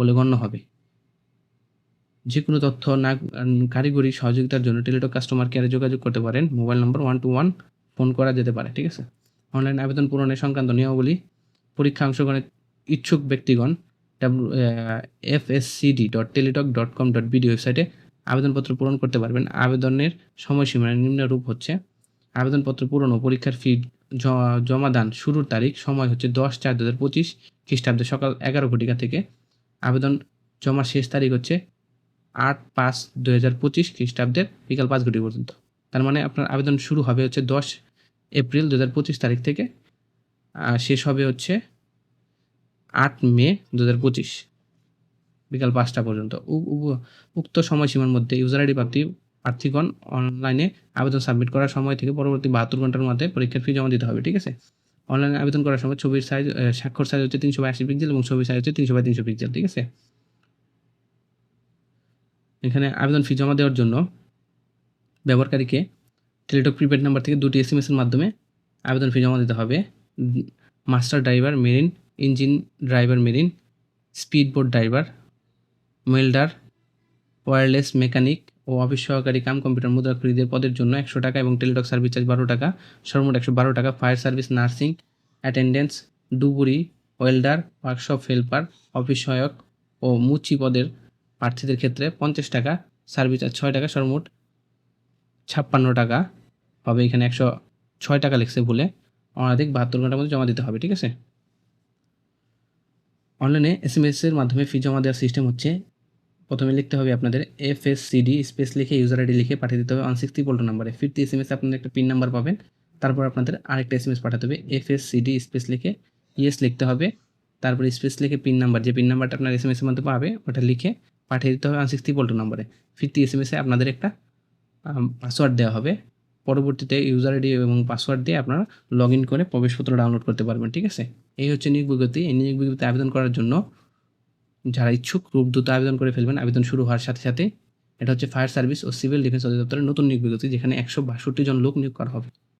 বলে গণ্য হবে। যে কোনো তথ্য না কারিগরি সহযোগিতার জন্য টেলিটক কাস্টমার কেয়ারে যোগাযোগ করতে পারেন। Mobile number one two one phone করা যেতে পারে, ঠিক আছে? অনলাইন আবেদন পূরণের সংক্রান্ত নিয়মাবলী, পরীক্ষা অংশগ্রহণের ইচ্ছুক ব্যক্তিগণ W F S C D dot Teletalk dot com dot B D ওয়েবসাইটে আবেদনপত্র পূরণ করতে পারবেন। আবেদনের সময়সীমা নিম্নরূপ হচ্ছে আবেদনপত্র পূরণ ও পরীক্ষার ফি জমাদান শুরুর তারিখ, সময় হচ্ছে দশ চার দু হাজার পঁচিশ খ্রিস্টাব্দে সকাল এগারো ঘটিকা থেকে আবেদন জমার শেষ তারিখ হচ্ছে আট পাঁচ দু হাজার পঁচিশ খ্রিস্টাব্দের বিকাল পাঁচ ঘটি পর্যন্ত। তার মানে আপনার আবেদন শুরু হবে হচ্ছে দশ এপ্রিল দু হাজার পঁচিশ তারিখ থেকে, আর শেষ হবে হচ্ছে আট মে দু হাজার পঁচিশ বিকাল পাঁচটা পর্যন্ত। উক্ত সময়সীমার মধ্যে ইউজার আইডি প্রাপ্তি প্রার্থীগণ অনলাইনে আবেদন সাবমিট করার সময় থেকে পরবর্তী বাহাত্তর ঘণ্টার মধ্যে পরীক্ষার ফি জমা দিতে হবে, ঠিক আছে? অনলাইনে আবেদন করার সময় ছবির সাইজ স্বাক্ষর সাইজ হচ্ছে তিনশো বাই আশি পিক্সেল এবং ছবির সাইজ হচ্ছে তিনশো বাই তিনশো পিক্সেল ঠিক আছে? এখানে আবেদন ফি জমা দেওয়ার জন্য ব্যবহারকারীকে টেলিটক প্রিপেড নাম্বার থেকে দুটি এস এর মাধ্যমে আবেদন ফি জমা দিতে হবে। Master driver marine engine driver marine speed boat driver welder wireless mechanic ও অফিস সহকারী কাম কম্পিউটার মুদ্রাক্ষরীদের পদের জন্য একশো টাকা এবং টেলিটক সার্ভিস চার্জ বারো টাকা, সর্বমোট একশো বারো টাকা। ফায়ার সার্ভিস নার্সিং অ্যাটেন্ডেন্স ডুবুরি, ওয়েল্ডার, ওয়ার্কশপ হেল্পার অফিস সহায়ক ও মুচি পদের প্রার্থীদের ক্ষেত্রে পঞ্চাশ টাকা, সার্ভিস চার্জ ছয় টাকা সর্বমোট ছাপ্পান্ন টাকা। হবে এখানে একশো ছয় টাকা লিখছে ভুলে। অনাধিক বাহাত্তর ঘণ্টার মধ্যে জমা দিতে হবে, ঠিক আছে? অনলাইনে এস এম এর মাধ্যমে ফি জমা দেওয়ার সিস্টেম হচ্ছে, প্রথমে লিখতে হবে আপনাদের F S C D space লিখে, ইউজার আইডি লিখে পাঠিয়ে দিতে হবে। ওয়ান সিক্সটি পোল্টো নাম্বারে। ফিফটি এস এম এস আপনাদের একটা পিন নাম্বার পাবেন। তারপর আপনাদের আরেকটা এস এম এস পাঠাতে হবে F S C D space লিখে ইয়েস লিখতে হবে, তারপর স্পেস লিখে পিন নাম্বার যে পিন নাম্বারটা আপনার এস এম মধ্যে পাবে, ওটা লিখে পাঠিয়ে দিতে হবে ওয়ান সিক্সটি পোল্টো নাম্বারে ফিফটি এস এম আপনাদের একটা পাসওয়ার্ড দেওয়া হবে। পরবর্তীতে ইউজার আইডি এবং পাসওয়ার্ড দিয়ে আপনারা লগ ইন করে প্রবেশপত্র ডাউনলোড করতে পারবেন, ঠিক আছে? এই হচ্ছে নিয়োগ বিজ্ঞপ্তি। এই নিয়োগ বিজ্ঞপ্তি আবেদন করার জন্য যারা ইচ্ছুক, খুব দ্রুত আবেদন করে ফেলবেন। আবেদন শুরু হওয়ার সাথে সাথে এটা হচ্ছে ফায়ার সার্ভিস ও সিভিল ডিফেন্স অধিদপ্তরের নতুন নিয়োগ বিজ্ঞপ্তি, যেখানে একশো বাষট্টি জন লোক নিয়োগ করা হবে।